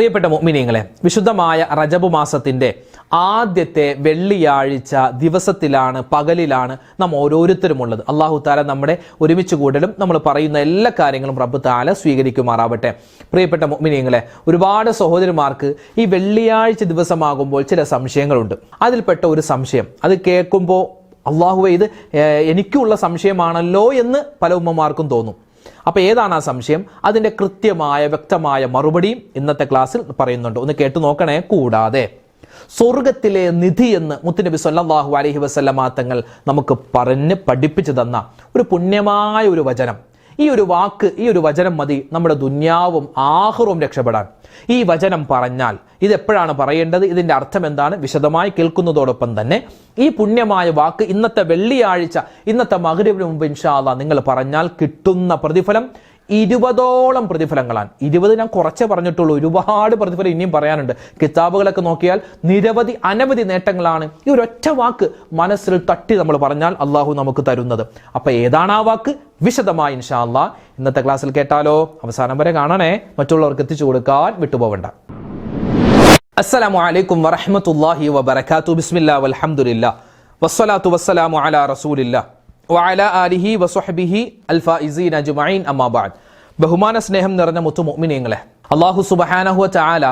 പ്രിയപ്പെട്ട മുഅ്മിനീങ്ങളെ വിശുദ്ധമായ റജബ് മാസത്തിന്റെ ആദ്യത്തെ വെള്ളിയാഴ്ച ദിവസത്തിലാണ് പകലിലാണ് നാം ഓരോരുത്തരും ഉള്ളത് അള്ളാഹു താല നമ്മുടെ ഒരുമിച്ച് കൂടലും നമ്മൾ പറയുന്ന എല്ലാ കാര്യങ്ങളും റബ്ബ് താല സ്വീകരിക്കുമാറാവട്ടെ. പ്രിയപ്പെട്ട മുഅ്മിനീങ്ങളെ ഒരുപാട് സഹോദരിമാർക്ക് ഈ വെള്ളിയാഴ്ച ദിവസമാകുമ്പോൾ ചില സംശയങ്ങളുണ്ട്. അതിൽപ്പെട്ട ഒരു സംശയം അത് കേൾക്കുമ്പോൾ അള്ളാഹുവെ ഇത് എനിക്കുള്ള സംശയമാണല്ലോ എന്ന് പല ഉമ്മമാർക്കും തോന്നും. അപ്പോൾ ഏതാണ് ആ സംശയം? അതിന്റെ കൃത്യമായ വ്യക്തമായ മറുപടിയും ഇന്നത്തെ ക്ലാസ്സിൽ പറയുന്നുണ്ട്. ഒന്ന് കേട്ടു നോക്കണേ. കൂടാതെ സ്വർഗത്തിലെ നിധി എന്ന് മുത്തുനബി സല്ലാഹു അലഹി വസല്ലമ തങ്ങൾ നമുക്ക് പറഞ്ഞ് പഠിപ്പിച്ചു തന്ന ഒരു പുണ്യമായ ഒരു വചനം. ഈ ഒരു വാക്ക് ഈ ഒരു വചനം മതി. നമ്മുടെ ദുന്യാവും ആഹ്റവും രക്ഷപ്പെടാൻ. ഈ വചനം പറഞ്ഞാൽ ഇത് എപ്പോഴാണ് പറയേണ്ടത്? ഇതിന്റെ അർത്ഥം എന്താണ്? വിശദമായി കേൾക്കുന്നതോടൊപ്പം തന്നെ ഈ പുണ്യമായ വാക്ക് ഇന്നത്തെ വെള്ളിയാഴ്ച ഇന്നത്തെ മകരവിന് മുമ്പ് ഇൻഷാല്ല നിങ്ങൾ പറഞ്ഞാൽ കിട്ടുന്ന പ്രതിഫലം ഇരുപതോളം പ്രതിഫലങ്ങളാണ്. ഇരുപത് ഞാൻ കുറച്ചേ പറഞ്ഞിട്ടുള്ളൂ. ഒരുപാട് പ്രതിഫലം ഇനിയും പറയാനുണ്ട്. കിതാബുകളൊക്കെ നോക്കിയാൽ നിരവധി അനവധി നേട്ടങ്ങളാണ് ഈ ഒരൊറ്റ വാക്ക് മനസ്സിൽ തട്ടി നമ്മൾ പറഞ്ഞാൽ അള്ളാഹു നമുക്ക് തരുന്നത്. അപ്പൊ ഏതാണ് ആ വാക്ക്? വിശദമായി ഇൻഷാല്ല ഇന്നത്തെ ക്ലാസ്സിൽ കേട്ടാലോ? അവസാനം വരെ കാണണേ. മറ്റുള്ളവർക്ക് എത്തിച്ചു കൊടുക്കാൻ വിട്ടുപോവണ്ട. അസ്സലാമു അലൈക്കും വറഹ്മത്തുള്ളാഹി വബർക്കാത്തു ബിസ്മില്ലാ വൽഹംദുലില്ലാ. വസ്സലാത്തു വസ്സലാമു അലാ റസൂലില്ലാ. വഅലാ ആലിഹി വസുഹബിഹി അൽഫായിസീൻ അജ്മഈൻ അമ്മാ ബഅദ്. ബഹുമാന സ്നേഹം നിറഞ്ഞ മുത്തു മുഅ്മിനീങ്ങളെ അല്ലാഹു സുബ്ഹാനഹു വതആല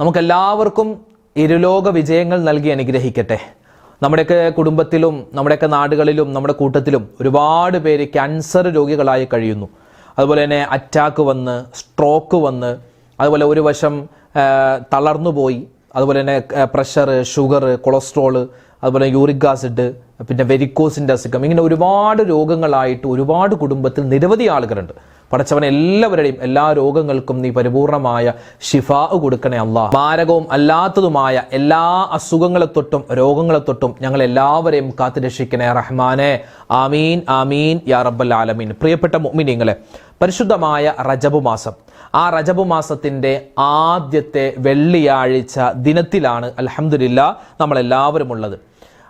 നമുക്കെല്ലാവർക്കും ഇരുലോക വിജയങ്ങൾ നൽകി അനുഗ്രഹിക്കട്ടെ. നമ്മുടെയൊക്കെ കുടുംബത്തിലും നമ്മുടെയൊക്കെ നാടുകളിലും നമ്മുടെ കൂട്ടത്തിലും ഒരുപാട് പേര് ക്യാൻസർ രോഗികളായി കഴിയുന്നു. അതുപോലെ തന്നെ അറ്റാക്ക് വന്ന് സ്ട്രോക്ക് വന്ന് അതുപോലെ ഒരു വശം തളർന്നു പോയി അതുപോലെ തന്നെ പ്രഷർ ഷുഗർ കൊളസ്ട്രോൾ അതുപോലെ യൂറിക് ആസിഡ് പിന്നെ വെരിക്കോസിന്റെ അസുഖം ഇങ്ങനെ ഒരുപാട് രോഗങ്ങളായിട്ട് ഒരുപാട് കുടുംബത്തിൽ നിരവധി ആളുകളുണ്ട്. പടച്ചവൻ എല്ലാവരുടെയും എല്ലാ രോഗങ്ങൾക്കും നീ പരിപൂർണമായ ശിഫാ കൊടുക്കണേ അല്ല മാരകവും അല്ലാത്തതുമായ എല്ലാ അസുഖങ്ങളെ തൊട്ടും രോഗങ്ങളെ തൊട്ടും ഞങ്ങൾ എല്ലാവരെയും കാത്തുരക്ഷിക്കണേ റഹ്മാനെ. ആമീൻ ആമീൻ യാ റബ്ബൽ ആലമീൻ. പ്രിയപ്പെട്ട മുഅ്മിനീങ്ങളെ പരിശുദ്ധമായ റജബ് മാസം. ആ റജബ് മാസത്തിന്റെ ആദ്യത്തെ വെള്ളിയാഴ്ച ദിനത്തിലാണ് അലഹമുല്ല നമ്മളെല്ലാവരും ഉള്ളത്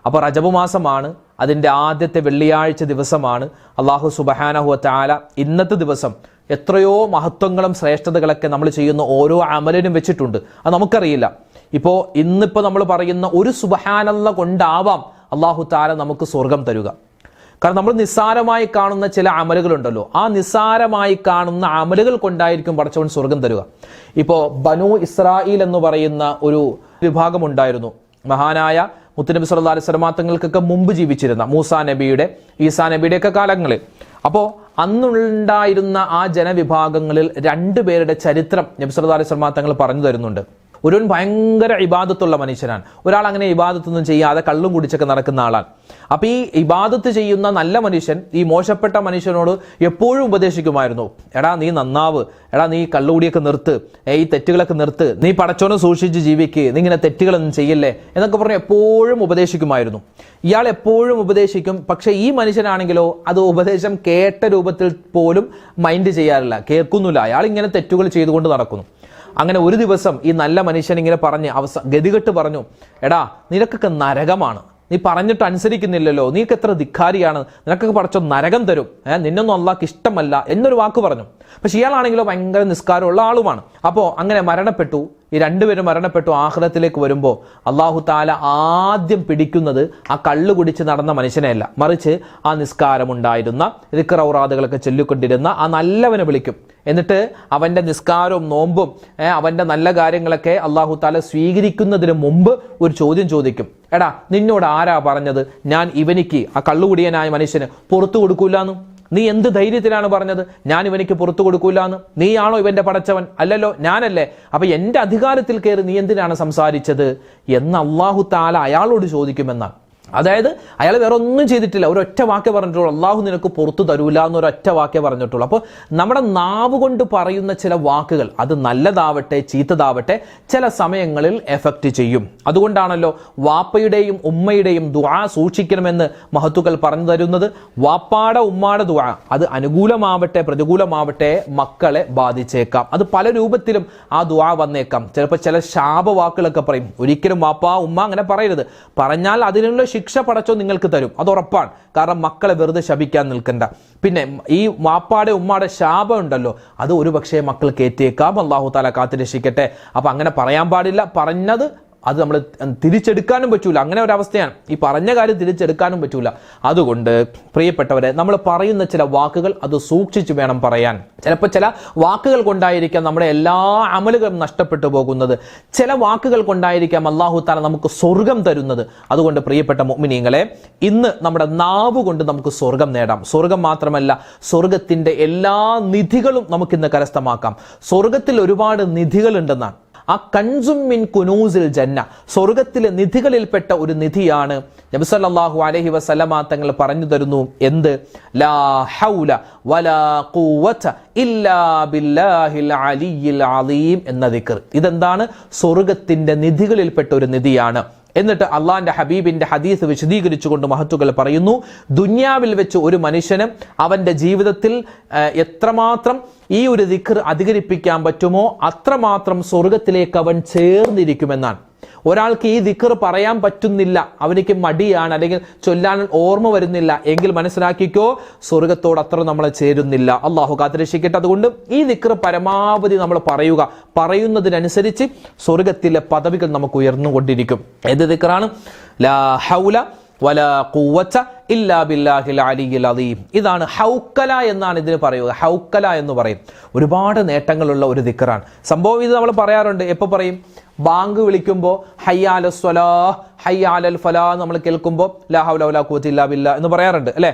അപ്പോൾ റജബ് മാസമാണ് അതിന്റെ ആദ്യത്തെ വെള്ളിയാഴ്ച ദിവസമാണ്. അള്ളാഹു സുബഹാനഹു താല ഇന്നത്തെ ദിവസം എത്രയോ മഹത്വങ്ങളും ശ്രേഷ്ഠതകളൊക്കെ നമ്മൾ ചെയ്യുന്ന ഓരോ അമലിനും വെച്ചിട്ടുണ്ട്. അത് നമുക്കറിയില്ല. ഇപ്പോൾ ഇന്നിപ്പോൾ നമ്മൾ പറയുന്ന ഒരു സുബഹാനല്ല കൊണ്ടാവാം അള്ളാഹു താല നമുക്ക് സ്വർഗം തരുക. കാരണം നമ്മൾ നിസ്സാരമായി കാണുന്ന ചില അമലുകളുണ്ടല്ലോ. ആ നിസ്സാരമായി കാണുന്ന അമലുകൾ കൊണ്ടായിരിക്കും പടച്ചവൻ സ്വർഗം തരുക. ഇപ്പോൾ ബനു ഇസ്രായേൽ എന്ന് പറയുന്ന ഒരു വിഭാഗമുണ്ടായിരുന്നു മഹാനായ മുത്തുനബി സല്ലു അലൈഹി സ്വലമാങ്ങൾക്കൊക്കെ മുമ്പ് ജീവിച്ചിരുന്ന മൂസാ നബിയുടെ ഈസാ നബിയുടെ ഒക്കെ കാലങ്ങളിൽ. അപ്പോൾ അന്നുണ്ടായിരുന്ന ആ ജനവിഭാഗങ്ങളിൽ രണ്ടുപേരുടെ ചരിത്രം നബി സല്ലല്ലാഹു അലൈഹി സ്വലമാങ്ങൾ പറഞ്ഞു തരുന്നുണ്ട്. ഒരുവൻ ഭയങ്കര ഇബാദത്തുള്ള മനുഷ്യനാണ്. ഒരാൾ അങ്ങനെ ഇബാദത്തൊന്നും ചെയ്യാതെ കള്ളും കുടിച്ചൊക്കെ നടക്കുന്ന ആളാണ്. അപ്പൊ ഈ ഇബാദത്ത് ചെയ്യുന്ന നല്ല മനുഷ്യൻ ഈ മോശപ്പെട്ട മനുഷ്യനോട് എപ്പോഴും ഉപദേശിക്കുമായിരുന്നു. എടാ നീ നന്നാവ്. എടാ നീ കള്ളുകൂടിയൊക്കെ നിർത്ത്. ഈ തെറ്റുകളൊക്കെ നിർത്ത്. നീ പടച്ചോനെ സൂക്ഷിച്ച് ജീവിക്ക്. നീ ഇങ്ങനെ തെറ്റുകളൊന്നും ചെയ്യല്ലേ? എന്നൊക്കെ പറഞ്ഞ് എപ്പോഴും ഉപദേശിക്കുമായിരുന്നു. ഇയാൾ എപ്പോഴും ഉപദേശിക്കും. പക്ഷെ ഈ മനുഷ്യനാണെങ്കിലോ അത് ഉപദേശം കേട്ട രൂപത്തിൽ പോലും മൈൻഡ് ചെയ്യാറില്ല. കേൾക്കുന്നില്ല. അയാൾ ഇങ്ങനെ തെറ്റുകൾ ചെയ്തുകൊണ്ട് നടക്കുന്നു. അങ്ങനെ ഒരു ദിവസം ഈ നല്ല മനുഷ്യൻ ഇങ്ങനെ പറഞ്ഞ് അവസ ഗതികെട്ട് പറഞ്ഞു എടാ നിനക്കൊക്കെ നരകമാണ്. നീ പറഞ്ഞിട്ട് അനുസരിക്കുന്നില്ലല്ലോ. നീക്ക് എത്ര ധിക്കാരിയാണ്. നിനക്കൊക്കെ പടച്ചോ നരകം തരും. ഏഹ് നിന്നൊന്നും അള്ളാഹ്ക്ക് ഇഷ്ടമല്ല എന്നൊരു വാക്ക് പറഞ്ഞു. പക്ഷെ ഇയാളാണെങ്കിലോ ഭയങ്കര നിസ്കാരമുള്ള ആളുമാണ്. അപ്പോൾ അങ്ങനെ മരണപ്പെട്ടു. ഈ രണ്ടുപേരും മരണപ്പെട്ടു ആഹ്ലത്തിലേക്ക് വരുമ്പോൾ അള്ളാഹു താല ആദ്യം പിടിക്കുന്നത് ആ കള്ളു കുടിച്ച് നടന്ന മനുഷ്യനെയല്ല. മറിച്ച് ആ നിസ്കാരമുണ്ടായിരുന്ന റിക്കറൗറാദുകളൊക്കെ ചൊല്ലിക്കൊണ്ടിരുന്ന ആ നല്ലവനെ വിളിക്കും. എന്നിട്ട് അവന്റെ നിസ്കാരവും നോമ്പും അവന്റെ നല്ല കാര്യങ്ങളൊക്കെ അള്ളാഹു താല സ്വീകരിക്കുന്നതിന് മുമ്പ് ഒരു ചോദ്യം ചോദിക്കും. എടാ നിന്നോട് ആരാ പറഞ്ഞത്? ഞാൻ ഇവനിക്ക് ആ കള്ളുകുടിയനായ മനുഷ്യന് പുറത്തു കൊടുക്കൂലെന്നും? നീ എന്ത് ധൈര്യത്തിലാണ് പറഞ്ഞത്? ഞാൻ ഇവനിക്ക് പുറത്തു കൊടുക്കൂലെന്ന്. നീയാണോ ഇവന്റെ പടച്ചവൻ? അല്ലല്ലോ ഞാനല്ലേ. അപ്പൊ എന്റെ അധികാരത്തിൽ കയറി നീ എന്തിനാണ് സംസാരിച്ചത്? എന്ന് അള്ളാഹു താല അയാളോട് ചോദിക്കുമെന്നാണ്. അതായത് അയാൾ വേറെ ഒന്നും ചെയ്തിട്ടില്ല. ഒരൊറ്റ വാക്കേ പറഞ്ഞിട്ടുള്ളൂ. അള്ളാഹു നിനക്ക് പുറത്തു തരൂല എന്നൊരൊറ്റ വാക്കേ പറഞ്ഞിട്ടുള്ളൂ. അപ്പോൾ നമ്മുടെ നാവ് കൊണ്ട് പറയുന്ന ചില വാക്കുകൾ അത് നല്ലതാവട്ടെ ചീത്തതാവട്ടെ ചില സമയങ്ങളിൽ എഫക്റ്റ് ചെയ്യും. അതുകൊണ്ടാണല്ലോ വാപ്പയുടെയും ഉമ്മയുടെയും ദുആ സൂക്ഷിക്കണമെന്ന് മഹത്തുക്കൾ പറഞ്ഞു തരുന്നത്. വാപ്പാടെ ഉമ്മാടെ ദുആ. അത് അനുകൂലമാവട്ടെ പ്രതികൂലമാവട്ടെ മക്കളെ ബാധിച്ചേക്കാം. അത് പല രൂപത്തിലും ആ ദുആ വന്നേക്കാം. ചിലപ്പോൾ ചില ശാപവാക്കുകളൊക്കെ പറയും. ഒരിക്കലും വാപ്പ ഉമ്മ അങ്ങനെ പറയരുത്. പറഞ്ഞാൽ അതിനുള്ള ശിക്ഷ പടച്ചോ നിങ്ങൾക്ക് തരും. അത് ഉറപ്പാണ്. കാരണം മക്കളെ വെറുതെ ശപിക്കാൻ നിൽക്കണ്ട. പിന്നെ ഈ വാപ്പാടെ ഉമ്മാടെ ശാപം ഉണ്ടല്ലോ. അത് ഒരുപക്ഷേ മക്കൾ കയറ്റിയേക്കാം അള്ളാഹു താല കാത്തു രക്ഷിക്കട്ടെ അപ്പൊ അങ്ങനെ പറയാൻ പാടില്ല. പറഞ്ഞത് അത് നമ്മൾ തിരിച്ചെടുക്കാനും പറ്റൂല. അങ്ങനെ ഒരു അവസ്ഥയാണ് ഈ പറഞ്ഞ കാര്യം തിരിച്ചെടുക്കാനും പറ്റൂല. അതുകൊണ്ട് പ്രിയപ്പെട്ടവരെ നമ്മൾ പറയുന്ന ചില വാക്കുകൾ അത് സൂക്ഷിച്ചു വേണം പറയാൻ. ചിലപ്പോൾ ചില വാക്കുകൾ കൊണ്ടായിരിക്കാം നമ്മുടെ എല്ലാ അമലുകളും നഷ്ടപ്പെട്ടു പോകുന്നത്. ചില വാക്കുകൾ കൊണ്ടായിരിക്കാം അള്ളാഹു താല നമുക്ക് സ്വർഗം തരുന്നത്. അതുകൊണ്ട് പ്രിയപ്പെട്ട മുഅ്മിനീങ്ങളെ ഇന്ന് നമ്മുടെ നാവ് കൊണ്ട് നമുക്ക് സ്വർഗം നേടാം. സ്വർഗം മാത്രമല്ല സ്വർഗത്തിന്റെ എല്ലാ നിധികളും നമുക്കിന്ന് കരസ്ഥമാക്കാം. സ്വർഗത്തിൽ ഒരുപാട് നിധികളുണ്ടെന്നാണ്. ആ കൺസും മിൻ കുനൂസിൽ ജന്ന സ്വർഗത്തിലെ നിധികളിൽപ്പെട്ട ഒരു നിധിയാണ് നബിസല്ലാഹു അലഹി വസല്ലമ തങ്ങൾ പറഞ്ഞു തരുന്നു. എന്ത്? ലാ ഹൗല വലാ ഇല്ലാ ബില്ലാഹിൽ അലിയിൽ അലീം എന്ന ഇതെന്താണ്? സ്വർഗത്തിന്റെ നിധികളിൽപ്പെട്ട ഒരു നിധിയാണ്. എന്നിട്ട് അള്ളാന്റെ ഹബീബിന്റെ ഹദീസ് വിശദീകരിച്ചുകൊണ്ട് മഹത്തുകൾ പറയുന്നു ദുന്യാവിൽ വെച്ച് ഒരു മനുഷ്യന് അവന്റെ ജീവിതത്തിൽ എത്രമാത്രം ഈ ഒരു ദിഖർ അധികരിപ്പിക്കാൻ പറ്റുമോ അത്രമാത്രം സ്വർഗത്തിലേക്ക് അവൻ ചേർന്നിരിക്കുമെന്നാണ്. ഒരാൾക്ക് ഈ ദിക്കർ പറയാൻ പറ്റുന്നില്ല അവനിക്ക് മടിയാണ് അല്ലെങ്കിൽ ചൊല്ലാൻ ഓർമ്മ വരുന്നില്ല എങ്കിൽ മനസ്സിലാക്കിക്കോ സ്വർഗത്തോട് അത്ര നമ്മൾ ചേരുന്നില്ല. അള്ളാഹു കാത്തിരക്ഷിക്കട്ടെ. അതുകൊണ്ട് ഈ ദിക്കർ പരമാവധി നമ്മൾ പറയുക. പറയുന്നതിനനുസരിച്ച് സ്വർഗത്തിലെ പദവികൾ നമുക്ക് ഉയർന്നുകൊണ്ടിരിക്കും. ഏത് ദിക്കറാണ്? ലാ ഹൗല ഇല്ലാ ഇതാണ് ഹൗക്കല എന്നാണ് ഇതിന് പറയുക. ഹൗക്കല എന്ന് പറയും. ഒരുപാട് നേട്ടങ്ങളുള്ള ഒരു ദിക്കറാണ്. സംഭവം ഇത് നമ്മൾ പറയാറുണ്ട്. എപ്പോൾ പറയും? ബാങ്ക് വിളിക്കുമ്പോൾ ഹയ്യാല സ്വലാ ഹയ്യാലൽ ഫലാ നമ്മൾ കേൾക്കുമ്പോൾ ലാ ഹൗല ഇല്ലാ എന്ന് പറയാറുണ്ട് അല്ലേ?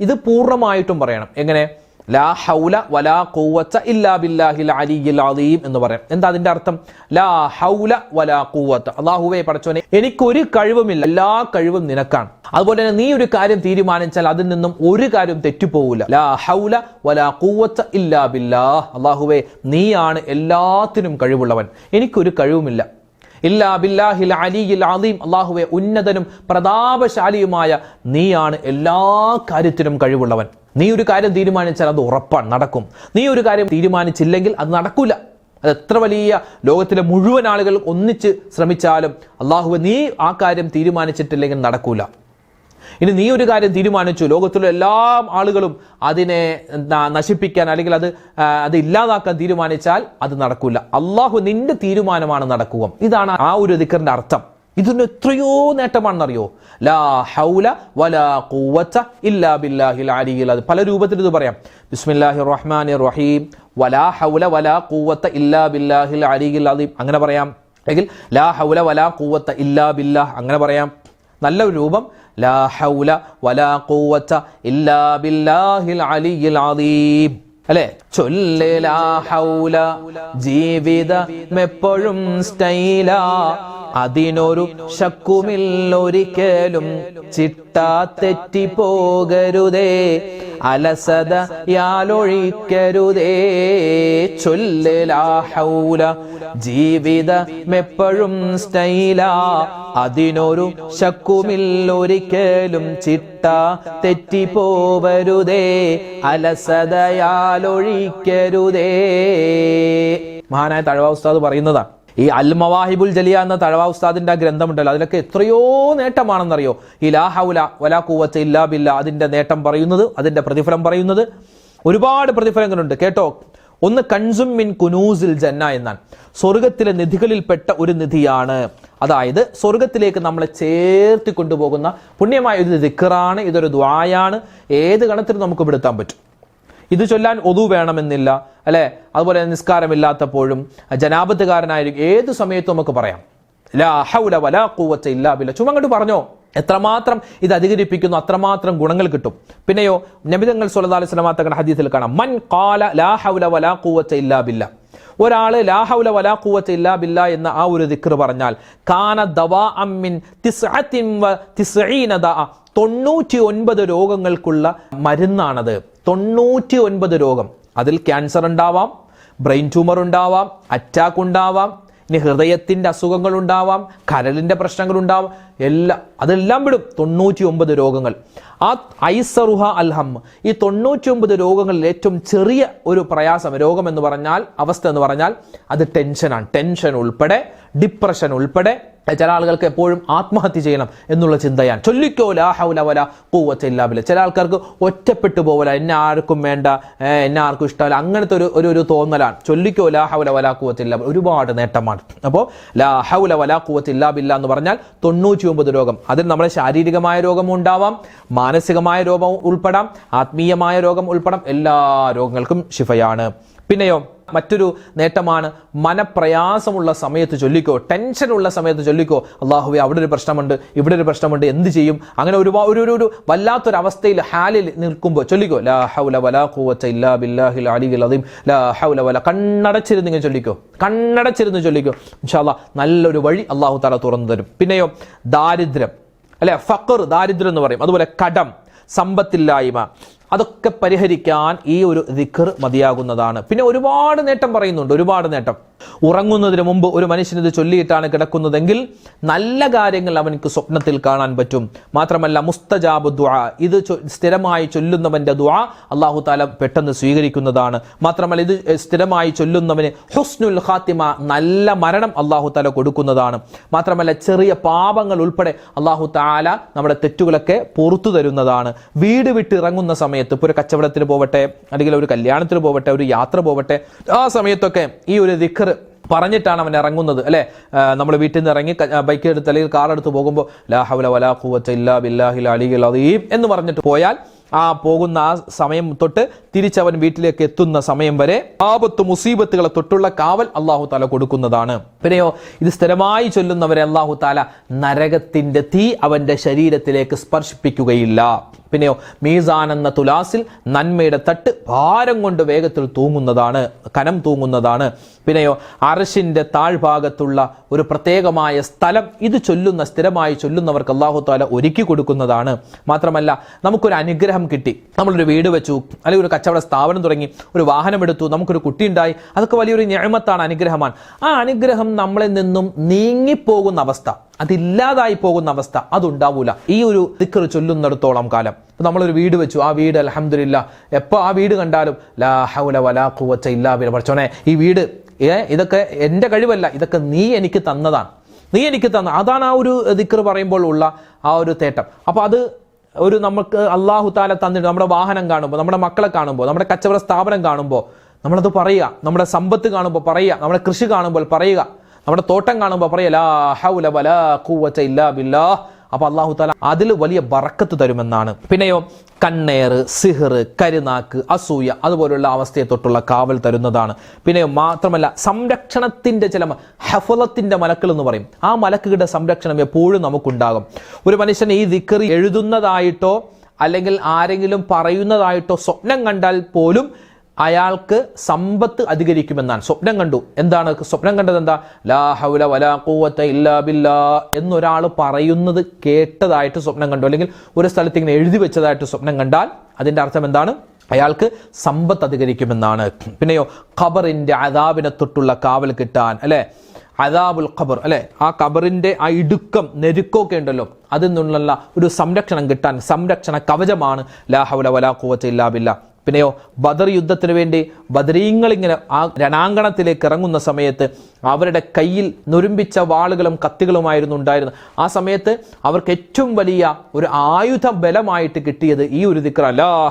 ഇത് പൂർണമായിട്ടും പറയണം. എങ്ങനെ? ലാ ഹൗല വലാ കൂവത്ത ഇല്ലാ ബില്ലാഹിൽ അലിയിൽ അലീം എന്ന് പറയാം. എന്താ അതിന്റെ അർത്ഥം? ലാ ഹൗല വലാ കൂവത്ത അള്ളാഹുവെ പടച്ചോനെ എനിക്കൊരു കഴിവുമില്ല. എല്ലാ കഴിവും നിനക്കാണ്. അതുപോലെ തന്നെ നീ ഒരു കാര്യം തീരുമാനിച്ചാൽ അതിൽ നിന്നും ഒരു കാര്യം തെറ്റിപ്പോവില്ല ലാ ഹൗല വലാ കൂവത്ത ഇല്ലാ ബില്ലാ അള്ളാഹുവെ നീയാണ് എല്ലാത്തിനും കഴിവുള്ളവൻ. എനിക്കൊരു കഴിവുമില്ല. ഇല്ലാ ബില്ലാഹിൽ അലിയിൽ അലീം അള്ളാഹുവെ ഉന്നതനും പ്രതാപശാലിയുമായ നീയാണ് എല്ലാ കാര്യത്തിനും കഴിവുള്ളവൻ. നീ ഒരു കാര്യം തീരുമാനിച്ചാൽ അത് ഉറപ്പാണ് നടക്കും. നീ ഒരു കാര്യം തീരുമാനിച്ചില്ലെങ്കിൽ അത് നടക്കില്ല അത് എത്ര വലിയ ലോകത്തിലെ മുഴുവൻ ആളുകൾ ഒന്നിച്ച് ശ്രമിച്ചാലും അള്ളാഹുവെ നീ ആ കാര്യം തീരുമാനിച്ചിട്ടില്ലെങ്കിൽ നടക്കൂല. ഇനി നീ ഒരു കാര്യം തീരുമാനിച്ചു ലോകത്തിലെ എല്ലാ ആളുകളും അതിനെ നശിപ്പിക്കാൻ അല്ലെങ്കിൽ അത് അത് ഇല്ലാതാക്കാൻ തീരുമാനിച്ചാൽ അത് നടക്കൂല. അള്ളാഹു നിന്റെ തീരുമാനമാണ് നടക്കുക. ഇതാണ് ആ ഒരു ദിക്കറിന്റെ അർത്ഥം. ഇതിന് എത്രയോ നേട്ടമാണെന്നറിയോ? ലാ ഹൗല വലാ ഖുവത ഇല്ലാ ബില്ലാഹിൽ അലിയിൽ അത് പല രൂപത്തിൽ ഇത് പറയാം. ബിസ്മില്ലാഹി റഹ്മാൻ റഹീം വലാ ഹൗല വലാ ഖുവത ഇല്ലാ ബില്ലാഹിൽ അലിയിൽ അലീം അങ്ങനെ പറയാം. അല്ലെങ്കിൽ ലാ ഹൗല വലാ ഖുവത ഇല്ലാ ബില്ലാഹ് അങ്ങനെ പറയാം. നല്ല രൂപം. ലാ ഹൗല വലാ ഖുവത ഇല്ലാ ബില്ലാഹിൽ അലിയിൽ അലീം അല്ലെ? ഹൗല. ജീവിതമെപ്പോഴും സ്റ്റൈല. അതിനൊരു ശക്കുമില്ലൊരിക്കലും ചിട്ട അലസത യാലൊഴിക്കരുതേ. ചൊല്ലലാഹൗല ജീവിതമെപ്പോഴും സ്റ്റൈല. അതിനൊരു ശക്കുമില്ലൊരിക്കലും ചിട്ട തെറ്റി പോവരുതേ അലസതയാലൊഴിക്കരുതേ മഹാനായ തഴവ ഉസ്താദ് പറയുന്നതാണ് ഈ അൽ മവാഹിബുൽ ജലിയ എന്ന തഴവ ഉസ്താദിന്റെ ആ ഗ്രന്ഥമുണ്ടല്ലോ. അതിലൊക്കെ എത്രയോ നേട്ടമാണെന്നറിയോ? ഈ ലാ ഹൗല വലാ കൂവത്ത് ഇല്ലാ ബില്ല അതിന്റെ നേട്ടം പറയുന്നത് അതിന്റെ പ്രതിഫലം പറയുന്നത് ഒരുപാട് പ്രതിഫലങ്ങളുണ്ട്. കേട്ടോ? ഒന്ന് കൺസും മിൻ കുനൂസിൽ ജന്ന എന്നാണ്. സ്വർഗത്തിലെ നിധികളിൽപ്പെട്ട ഒരു നിധിയാണ്. അതായത് സ്വർഗത്തിലേക്ക് നമ്മളെ ചേർത്തി കൊണ്ടുപോകുന്ന പുണ്യമായ ഒരു ദിക്കറാണ് ഇതൊരു ദ്വായാണ് ഏത് ഗണത്തിലും നമുക്ക് പെടുത്താൻ പറ്റും. ഇത് ചൊല്ലാൻ ഒതു വേണമെന്നില്ല അല്ലെ? അതുപോലെ നിസ്കാരമില്ലാത്തപ്പോഴും ജനാപത്തുകാരനായിരിക്കും. ഏത് സമയത്തും നമുക്ക് പറയാം. ലാ ഹൗല വലാ കൂവച്ച ഇല്ലാ ബില്ല. ചുമ്മാ അങ്ങോട്ട് പറഞ്ഞോ? എത്രമാത്രം ഇത് അധികരിപ്പിക്കുന്നു അത്രമാത്രം ഗുണങ്ങൾ കിട്ടും. പിന്നെയോ നബിതങ്ങൾ സല്ലല്ലാഹു അലൈഹി ഹദീസിൽ കാണാം. മൻ കാല ലാ ഹൗല വലാ കൂവച്ച ഇല്ലാ ബില്ല. ഒരാൾ ലാ ഹൗല വലാ കൂവച്ച ഇല്ലാ ബില്ല എന്ന ആ ഒരു ദിക്ർ പറഞ്ഞാൽ കാന ദവാ അമ്മിൻ തിസ്അത്തിൻ വ തൊണ്ണൂറ്റി ഒൻപത് രോഗങ്ങൾക്കുള്ള മരുന്നാണത്. തൊണ്ണൂറ്റി ഒൻപത് രോഗം. അതിൽ ക്യാൻസർ ഉണ്ടാവാം ബ്രെയിൻ ട്യൂമർ ഉണ്ടാവാം അറ്റാക്ക് ഉണ്ടാവാം ഇനി ഹൃദയത്തിന്റെ അസുഖങ്ങൾ ഉണ്ടാവാം കരളിന്റെ പ്രശ്നങ്ങൾ ഉണ്ടാവാം. എല്ലാം അതെല്ലാം വിടും. തൊണ്ണൂറ്റി ഒമ്പത് രോഗങ്ങൾ. ആ ഐസറുഹ അൽഹം. ഈ തൊണ്ണൂറ്റി ഒമ്പത് രോഗങ്ങളിൽ ഏറ്റവും ചെറിയ ഒരു പ്രയാസം രോഗം എന്ന് പറഞ്ഞാൽ അവസ്ഥ എന്ന് പറഞ്ഞാൽ അത് ടെൻഷനാണ്. ടെൻഷൻ ഉൾപ്പെടെ ഡിപ്രഷൻ ഉൾപ്പെടെ ചില ആളുകൾക്ക് എപ്പോഴും ആത്മഹത്യ ചെയ്യണം എന്നുള്ള ചിന്തയാണ്. ചൊല്ലിക്കോ ലാ ഹൗല വല കൂവച്ച ഇല്ലാബില്ല ചില ആൾക്കാർക്ക് ഒറ്റപ്പെട്ടു പോവല. എന്നെ ആർക്കും വേണ്ട എന്നെ ആർക്കും ഇഷ്ടമല്ല. അങ്ങനത്തെ ഒരു ഒരു ഒരു തോന്നലാണ്. ചൊല്ലിക്കോ ലാ ഹൗല വല കൂവച്ച ഇല്ല ഒരുപാട് നേട്ടമാണ്. അപ്പോൾ ലാ ഹൗല വല കൂവച്ച ഇല്ലാബില്ല എന്ന് പറഞ്ഞാൽ തൊണ്ണൂറ്റി ഒമ്പത് രോഗം. അതിൽ നമ്മുടെ ശാരീരികമായ രോഗം ഉണ്ടാവാം മാനസികമായ രോഗം ഉൾപ്പെടാം ആത്മീയമായ രോഗം ഉൾപ്പെടാം. എല്ലാ രോഗങ്ങൾക്കും ശിഫയാണ്. പിന്നെയോ മറ്റൊരു നേട്ടമാണ് മനപ്രയാസമുള്ള സമയത്ത് ചൊല്ലിക്കോ ടെൻഷനുള്ള സമയത്ത് ചൊല്ലിക്കോ അള്ളാഹുവെ അവിടെ ഒരു പ്രശ്നമുണ്ട് ഇവിടെ ഒരു പ്രശ്നമുണ്ട് എന്ത് ചെയ്യും? അങ്ങനെ ഒരുപാട് ഒരു ഒരു- വല്ലാത്തൊരു അവസ്ഥയിൽ ഹാലിൽ നിൽക്കുമ്പോൾ ചൊല്ലിക്കോ ലാ ഹൗല വലാ ഇല്ലാ ബില്ലാഹിൽ ലാ ഹൗല കണ്ണടച്ചിരുന്ന് ഇങ്ങനെ ചൊല്ലിക്കോ കണ്ണടച്ചിരുന്ന് ചൊല്ലിക്കോ ഇൻഷാല്ലാ നല്ലൊരു വഴി അള്ളാഹു താല തുറന്നു തരും. പിന്നെയോ ദാരിദ്ര്യം അല്ലെ? ഫക്കർ ദാരിദ്ര്യം എന്ന് പറയും. അതുപോലെ കടം സമ്പത്തില്ലായ്മ അതൊക്കെ പരിഹരിക്കാൻ ഈ ഒരു ദിഖർ മതിയാകുന്നതാണ്. പിന്നെ ഒരുപാട് നേട്ടം പറയുന്നുണ്ട് ഒരുപാട് നേട്ടം. ഉറങ്ങുന്നതിന് മുമ്പ് ഒരു മനുഷ്യൻ ഇത് ചൊല്ലിയിട്ടാണ് കിടക്കുന്നതെങ്കിൽ നല്ല കാര്യങ്ങൾ അവനക്ക് സ്വപ്നത്തിൽ കാണാൻ പറ്റും. മാത്രമല്ല മുസ്തജാബ് ദുആ ഇത് സ്ഥിരമായി ചൊല്ലുന്നവന്റെ ദുആ അള്ളാഹു താല പെട്ടെന്ന് സ്വീകരിക്കുന്നതാണ്. മാത്രമല്ല ഇത് സ്ഥിരമായി ചൊല്ലുന്നവന് ഹുസ്നുൽ ഖാത്തിമ നല്ല മരണം അള്ളാഹു താല കൊടുക്കുന്നതാണ്. മാത്രമല്ല ചെറിയ പാപങ്ങൾ ഉൾപ്പെടെ അള്ളാഹു താല നമ്മുടെ തെറ്റുകളൊക്കെ പുറത്തു തരുന്നതാണ്. വീട് വിട്ട് ഇറങ്ങുന്ന സമയത്ത് ഇപ്പോൾ ഒരു കച്ചവടത്തിന് പോവട്ടെ അല്ലെങ്കിൽ ഒരു കല്യാണത്തിന് പോവട്ടെ ഒരു യാത്ര പോവട്ടെ ആ സമയത്തൊക്കെ ഈ ഒരു ദിക്കർ പറഞ്ഞിട്ടാണ് അവൻ ഇറങ്ങുന്നത് അല്ലേ? നമ്മൾ വീട്ടിൽ നിന്ന് ഇറങ്ങി ബൈക്ക് എടുത്ത് അല്ലെങ്കിൽ കാർ എടുത്ത് പോകുമ്പോൾ ലാഹവല വലാ ഖുവത ഇല്ലാ ബില്ലാഹിൽ അലിയിൽ അദീം എന്ന് പറഞ്ഞിട്ട് പോയാൽ ആ പോകുന്ന ആ സമയം തൊട്ട് തിരിച്ചവൻ വീട്ടിലേക്ക് എത്തുന്ന സമയം വരെ ആപത്ത് മുസീബത്തുകളെ തൊട്ടുള്ള കാവൽ അള്ളാഹു താല കൊടുക്കുന്നതാണ്. പിന്നെയോ ഇത് സ്ഥിരമായി ചൊല്ലുന്നവരെ അള്ളാഹു താല നരകത്തിന്റെ തീ അവന്റെ ശരീരത്തിലേക്ക് സ്പർശിപ്പിക്കുകയില്ല. പിന്നെയോ മീസാൻ എന്ന തുലാസിൽ നന്മയുടെ തട്ട് ഭാരം കൊണ്ട് വേഗത്തിൽ തൂങ്ങുന്നതാണ് കനം തൂങ്ങുന്നതാണ്. പിന്നെയോ അറശിന്റെ താഴ്ഭാഗത്തുള്ള ഒരു പ്രത്യേകമായ സ്ഥലം ഇത് ചൊല്ലുന്ന സ്ഥിരമായി ചൊല്ലുന്നവർക്ക് അള്ളാഹു താല ഒരുക്കി കൊടുക്കുന്നതാണ്. മാത്രമല്ല നമുക്കൊരു അനുഗ്രഹം കിട്ടി. നമ്മളൊരു വീട് വെച്ചു അല്ലെങ്കിൽ ഒരു കച്ചവട സ്ഥാപനം തുടങ്ങി ഒരു വാഹനം എടുത്തു നമുക്കൊരു കുട്ടി ഉണ്ടായി അതൊക്കെ വലിയൊരു ഞാമത്താണ് അനുഗ്രഹമാണ്. ആ അനുഗ്രഹം നമ്മളിൽ നിന്നും നീങ്ങിപ്പോകുന്ന അവസ്ഥ അതില്ലാതായി പോകുന്ന അവസ്ഥ അതുണ്ടാവൂല. ഈ ഒരു ദിക്കർ ചൊല്ലുന്നിടത്തോളം കാലം. നമ്മളൊരു വീട് വെച്ചു ആ വീട് അലഹമില്ല എപ്പോ ആ വീട് കണ്ടാലും ലാ ഹൗല വലാ ഇല്ലാ ഈ വീട് ഇതൊക്കെ എന്റെ കഴിവല്ല ഇതൊക്കെ നീ എനിക്ക് തന്നതാണ്. നീ എനിക്ക് തന്ന അതാണ് ആ ഒരു ദിക്കർ പറയുമ്പോൾ ഉള്ള ആ ഒരു തേട്ടം. അപ്പൊ അത് ഒരു നമുക്ക് അള്ളാഹു താല തന്നിട്ട് നമ്മുടെ വാഹനം കാണുമ്പോൾ നമ്മുടെ മക്കളെ കാണുമ്പോൾ നമ്മുടെ കച്ചവട സ്ഥാപനം കാണുമ്പോൾ നമ്മളത് പറയുക. നമ്മുടെ സമ്പത്ത് കാണുമ്പോൾ പറയുക. നമ്മുടെ കൃഷി കാണുമ്പോൾ പറയുക. നമ്മുടെ തോട്ടം കാണുമ്പോൾ പറയുക ലാ ഹൗല വലാ ഖുവത ഇല്ലാ ബില്ലാ അപ്പൊ അള്ളാഹു താല അതിൽ വലിയ ബറക്കത്ത് തരുമെന്നാണ്. പിന്നെയോ കണ്ണേറ് സിഹർ കരുനാക്ക് അസൂയ അതുപോലുള്ള അവസ്ഥയെ തൊട്ടുള്ള കാവൽ തരുന്നതാണ്. പിന്നെ മാത്രമല്ല സംരക്ഷണത്തിന്റെ ചില ഹഫലത്തിന്റെ മലക്കൾ എന്ന് പറയും. ആ മലക്കുകളുടെ സംരക്ഷണം എപ്പോഴും നമുക്കുണ്ടാകും. ഒരു മനുഷ്യൻ ഈ ദിക്കറി എഴുതുന്നതായിട്ടോ അല്ലെങ്കിൽ ആരെങ്കിലും പറയുന്നതായിട്ടോ സ്വപ്നം കണ്ടാൽ പോലും അയാൾക്ക് സമ്പത്ത് അധികരിക്കുമെന്നാണ്. സ്വപ്നം കണ്ടു. എന്താണ്? സ്വപ്നം കണ്ടത് എന്താ? ലാഹൗല വലാ കൂവത്ത ഇല്ലാ ബില്ലാ എന്നൊരാൾ പറയുന്നത് കേട്ടതായിട്ട് സ്വപ്നം കണ്ടു. അല്ലെങ്കിൽ ഒരു സ്ഥലത്ത് ഇങ്ങനെ എഴുതി വെച്ചതായിട്ട് സ്വപ്നം കണ്ടാൽ അതിന്റെ അർത്ഥം എന്താണ്? അയാൾക്ക് സമ്പത്ത് അധികരിക്കുമെന്നാണ്. പിന്നെയോ ഖബറിന്റെ അതാബിനെ തൊട്ടുള്ള കാവൽ കിട്ടാൻ അല്ലെ? അതാബുൽ ഖബർ അല്ലെ? ആ ഖബറിന്റെ ആ ഇടുക്കം നെരുക്കമൊക്കെ ഉണ്ടല്ലോ. അതിൽ നിന്നുള്ള ഒരു സംരക്ഷണം കിട്ടാൻ സംരക്ഷണ കവചമാണ് ലാഹൗല വലാ കൂവത്ത ഇല്ലാ ബില്ലാ. പിന്നെയോ ബദർ യുദ്ധത്തിന് വേണ്ടി ബദരീങ്ങൾ ഇങ്ങനെ ആ രണാങ്കണത്തിലേക്ക് ഇറങ്ങുന്ന സമയത്ത് അവരുടെ കയ്യിൽ നുരുമ്പിച്ച വാളുകളും കത്തികളുമായിരുന്നു ഉണ്ടായിരുന്നത്. ആ സമയത്ത് അവർക്ക് ഏറ്റവും വലിയ ഒരു ആയുധ ബലമായിട്ട് കിട്ടിയത് ഈ ഒരു ദിക്ര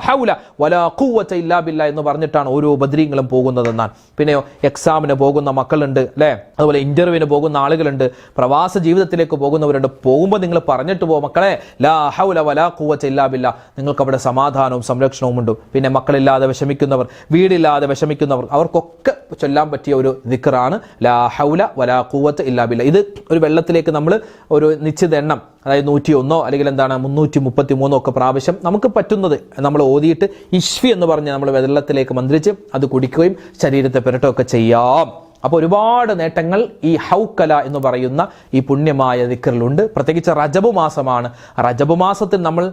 ഹൗല വലാ ഖുവത ഇല്ലാ എന്ന് പറഞ്ഞിട്ടാണ് ഓരോ ബദരീങ്ങളും പോകുന്നതെന്നാണ്. പിന്നെയോ എക്സാമിന് പോകുന്ന മക്കളുണ്ട് അല്ലേ? അതുപോലെ ഇന്റർവ്യൂവിന് പോകുന്ന ആളുകളുണ്ട് പ്രവാസ ജീവിതത്തിലേക്ക് പോകുന്നവരുണ്ട്. പോകുമ്പോൾ നിങ്ങൾ പറഞ്ഞിട്ട് പോകും മക്കളെ ലാ ഹൗല വലാ കൂവച്ച ഇല്ലാ നിങ്ങൾക്ക് അവിടെ സമാധാനവും സംരക്ഷണവും ഉണ്ട് പിന്നെ മക്കളില്ലാതെ വിഷമിക്കുന്നവർ വീടില്ലാതെ വിഷമിക്കുന്നവർ അവർക്കൊക്കെ ചൊല്ലാൻ പറ്റിയ ഒരു നിക്കറാണ് ലാ ഹൗല വലാ കൂവത്ത് ഇല്ലാ ബില്ല. ഇത് ഒരു വെള്ളത്തിലേക്ക് നമ്മൾ ഒരു നിശ്ചിത എണ്ണം അതായത് നൂറ്റി ഒന്നോ അല്ലെങ്കിൽ എന്താണ് മുന്നൂറ്റി മുപ്പത്തി മൂന്നോ ഒക്കെ പ്രാവശ്യം നമുക്ക് പറ്റുന്നത്. നമ്മൾ ഓതിയിട്ട് ഇഷ്വി എന്ന് പറഞ്ഞ് നമ്മൾ വെള്ളത്തിലേക്ക് മന്ത്രിച്ച് അത് കുടിക്കുകയും ശരീരത്തെ പുരട്ടുകയൊക്കെ ചെയ്യാം. അപ്പോൾ ഒരുപാട് നേട്ടങ്ങൾ ഈ ഹൗക്കല എന്ന് പറയുന്ന ഈ പുണ്യമായ ദിക്കറിലുണ്ട് പ്രത്യേകിച്ച് റജബ് മാസമാണ്. റജബ് മാസത്തിൽ നമ്മൾ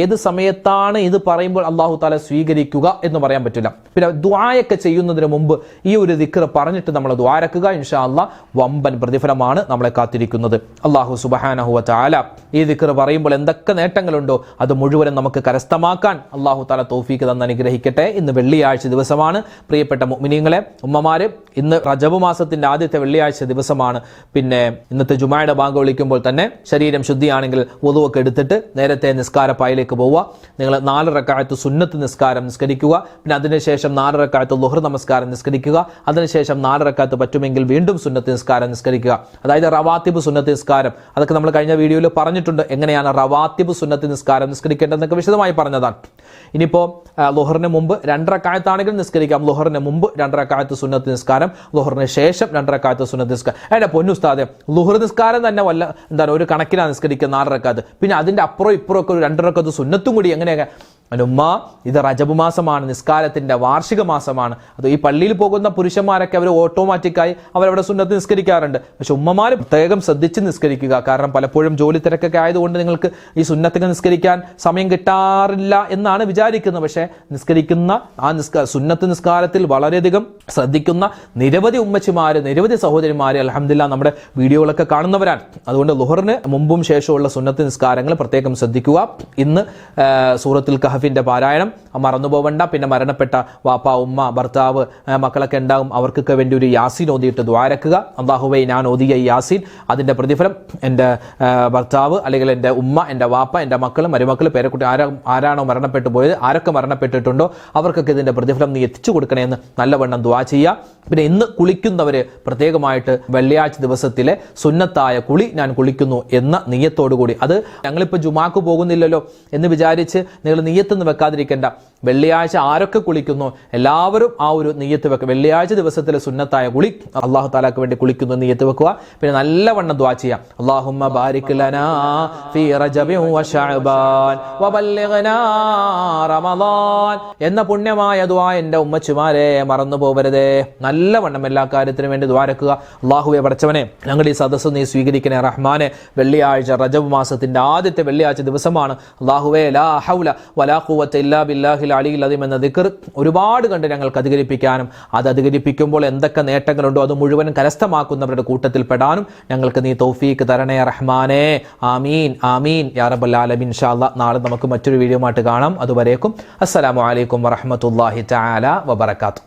ഏത് സമയത്താണ് ഇത് പറയുമ്പോൾ അള്ളാഹു താല സ്വീകരിക്കുക എന്ന് പറയാൻ പറ്റില്ല. പിന്നെ ദ്വായൊക്കെ ചെയ്യുന്നതിന് മുമ്പ് ഈ ഒരു ദിക്കർ പറഞ്ഞിട്ട് നമ്മൾ ദ്വാരക്കുക ഇൻഷാ അള്ളാ വമ്പൻ പ്രതിഫലമാണ് നമ്മളെ കാത്തിരിക്കുന്നത്. അള്ളാഹു സുബഹാനഹുവ താല ഈ ദിക്കർ പറയുമ്പോൾ എന്തൊക്കെ നേട്ടങ്ങളുണ്ടോ അത് മുഴുവനും നമുക്ക് കരസ്ഥമാക്കാൻ അള്ളാഹു താല തോഫീക്ക് തന്ന് അനുഗ്രഹിക്കട്ടെ. ഇന്ന് വെള്ളിയാഴ്ച ദിവസമാണ്. പ്രിയപ്പെട്ട മുഅ്മിനീങ്ങളെ ഉമ്മമാരെ ഇന്ന് റജബ് മാസത്തിന്റെ ആദ്യത്തെ വെള്ളിയാഴ്ച ദിവസമാണ്. പിന്നെ ഇന്നത്തെ ജുമായുടെ ബാങ്ക് വിളിക്കുമ്പോൾ തന്നെ ശരീരം ശുദ്ധിയാണെങ്കിൽ വധുവൊക്കെ എടുത്തിട്ട് നേരത്തെ നിസ്കാരപ്പായിലേക്ക് പോവുക. നിങ്ങൾ നാല് റക്കായത്ത് സുന്നത്ത് നിസ്കാരം നിസ്കരിക്കുക. പിന്നെ അതിനുശേഷം നാല് റക്കായത്ത് ലുഹർ നമസ്കാരം നിസ്കരിക്കുക. അതിനുശേഷം നാല് റക്കായത്ത് പറ്റുമെങ്കിൽ വീണ്ടും സുന്നത്ത് നിസ്കാരം നിസ്കരിക്കുക. അതായത് റവാത്തിബ് സുന്നത്ത് നിസ്കാരം. അതൊക്കെ നമ്മൾ കഴിഞ്ഞ വീഡിയോയിൽ പറഞ്ഞിട്ടുണ്ട്. എങ്ങനെയാണ് റവാത്തിബ് സുന്നത്ത് നിസ്കാരം നിസ്കരിക്കേണ്ടതെന്നൊക്കെ വിശദമായി പറഞ്ഞതാണ്. ഇനിയിപ്പോൾ ലുഹറിന് മുമ്പ് രണ്ടരക്കാലത്താണെങ്കിലും നിസ്കരിക്കാം. ലുഹറിന് മുമ്പ് രണ്ടരക്കാലത്ത് സുന്നത്ത് നിസ്കാരം ലുഹറിന് ശേഷം രണ്ടരക്കാലത്ത് സുന്നത്ത് നിസ്കാരം. എന്റെ പൊന്നുസ്താദെ ലുഹർ നിസ്കാരം തന്നെ വല്ല എന്താണ് ഒരു കണക്കിലാണ് നിസ്കരിക്കുക നാലരക്കാലത്ത് പിന്നെ അതിന്റെ അപ്പുറം ഇപ്പുറം ഒക്കെ ഒരു രണ്ടരക്കത്ത് സുന്നത്തും കൂടി എങ്ങനെയൊക്കെ ഉമ്മ ഇത് റജബ് മാസമാണ് നിസ്കാരത്തിന്റെ വാർഷിക മാസമാണ്. അത് ഈ പള്ളിയിൽ പോകുന്ന പുരുഷന്മാരൊക്കെ അവർ ഓട്ടോമാറ്റിക്കായി അവരവിടെ സുന്നത്ത് നിസ്കരിക്കാറുണ്ട്. പക്ഷെ ഉമ്മമാർ പ്രത്യേകം ശ്രദ്ധിച്ച് നിസ്കരിക്കുക. കാരണം പലപ്പോഴും ജോലി തിരക്കൊക്കെ ആയതുകൊണ്ട് നിങ്ങൾക്ക് ഈ സുന്നത്തിന് നിസ്കരിക്കാൻ സമയം കിട്ടാറില്ല എന്നാണ് വിചാരിക്കുന്നത്. പക്ഷേ നിസ്കരിക്കുന്ന ആ നിസ്ക സുന്നത്ത് നിസ്കാരത്തിൽ വളരെയധികം ശ്രദ്ധിക്കുന്ന നിരവധി ഉമ്മച്ചിമാര് നിരവധി സഹോദരിമാര് അലഹമില്ല നമ്മുടെ വീഡിയോകളൊക്കെ കാണുന്നവരാണ്. അതുകൊണ്ട് ലുഹറിന് മുമ്പും ശേഷമുള്ള സുന്നത്ത് നിസ്കാരങ്ങൾ പ്രത്യേകം ശ്രദ്ധിക്കുക. ഇന്ന് സൂറത്തിൽ സൂറത്തുൽ കഹഫിന്റെ പാരായണം. മറന്നു പോവണ്ട പിന്നെ മരണപ്പെട്ട വാപ്പ ഉമ്മ ഭർത്താവ് മക്കളൊക്കെ ഉണ്ടാകും അവർക്കൊക്കെ വേണ്ടി ഒരു യാസീൻ ഓതിയിട്ട് ദ്വാരക്കുക അള്ളാഹുവെ ഞാൻ ഓതിയ യാസീൻ. അതിന്റെ പ്രതിഫലം എന്റെ ഭർത്താവ് അല്ലെങ്കിൽ എന്റെ ഉമ്മ എന്റെ വാപ്പ എന്റെ മക്കൾ മരുമക്കൾ പേരക്കുട്ടി ആരാ ആരാണോ മരണപ്പെട്ടു പോയത് ആരൊക്കെ മരണപ്പെട്ടിട്ടുണ്ടോ അവർക്കൊക്കെ ഇതിന്റെ പ്രതിഫലം നീ എത്തിച്ചു കൊടുക്കണമെന്ന് നല്ലവണ്ണം ദ്വാ ചെയ്യുക. പിന്നെ ഇന്ന് കുളിക്കുന്നവര് പ്രത്യേകമായിട്ട് വെള്ളിയാഴ്ച ദിവസത്തിലെ സുന്നത്തായ കുളി ഞാൻ കുളിക്കുന്നു എന്ന നീയത്തോടു കൂടി അത് ഞങ്ങളിപ്പോൾ ജുമാക്ക് പോകുന്നില്ലല്ലോ എന്ന് വിചാരിച്ച് നിങ്ങൾ നീയത്തൊന്നും വെക്കാതിരിക്കേണ്ട. വെള്ളിയാഴ്ച ആരൊക്കെ കുളിക്കുന്നു? എല്ലാവരും ആ ഒരു നെയ്യത്ത് വെക്കുക വെള്ളിയാഴ്ച ദിവസത്തിലെ സുന്നത്തായ കുളി അള്ളാഹു താലാക്ക് വേണ്ടി കുളിക്കുന്നു നെയ്യത്ത് വെക്കുക. പിന്നെ നല്ലവണ്ണം ദ്വാ ചെയ്യാം ബാരിക് ലനാ റമദാൻ. എന്ന പുണ്യമായ ദ്വാ എന്റെ ഉമ്മച്ചുമാരെ മറന്നു പോവരുതേ. നല്ലവണ്ണം എല്ലാ കാര്യത്തിനും വേണ്ടി ദ്വാരക്കുക അള്ളാഹുവെ പടച്ചവനെ ഞങ്ങളുടെ ഈ സദസ്സ് നീ സ്വീകരിക്കണേ റഹ്മാനെ. വെള്ളിയാഴ്ച റജബ് മാസത്തിന്റെ ആദ്യത്തെ വെള്ളിയാഴ്ച ദിവസമാണ്. അള്ളാഹുവെ ലാ ഹൗല വലാ ഖുവത്ത ഇല്ലാ ബില്ലാഹിൽ അലിയിൽ അദിം എന്ന ദിക്കർ ഒരുപാട് കണ്ട് ഞങ്ങൾക്ക് അധികരിപ്പിക്കാനും അത് അധികരിപ്പിക്കുമ്പോൾ എന്തൊക്കെ നേട്ടങ്ങളുണ്ടോ അത് മുഴുവൻ കരസ്ഥമാക്കുന്നവരുടെ കൂട്ടത്തിൽ പെടാനും ഞങ്ങൾക്ക് നീ തൗഫീക്ക് തരണേ റഹ്മാനെ. ആമീൻ ആമീൻ. യാ റബ്ബൽ ആലമീൻ. ഇൻഷാ അല്ലാ നാളെ നമുക്ക് മറ്റൊരു വീഡിയോ ആയിട്ട് കാണാം. അതുവരേക്കും അസ്സലാമു അലൈക്കും വറഹ്മത്തുള്ളാഹി തആല വബറകാതുഹു.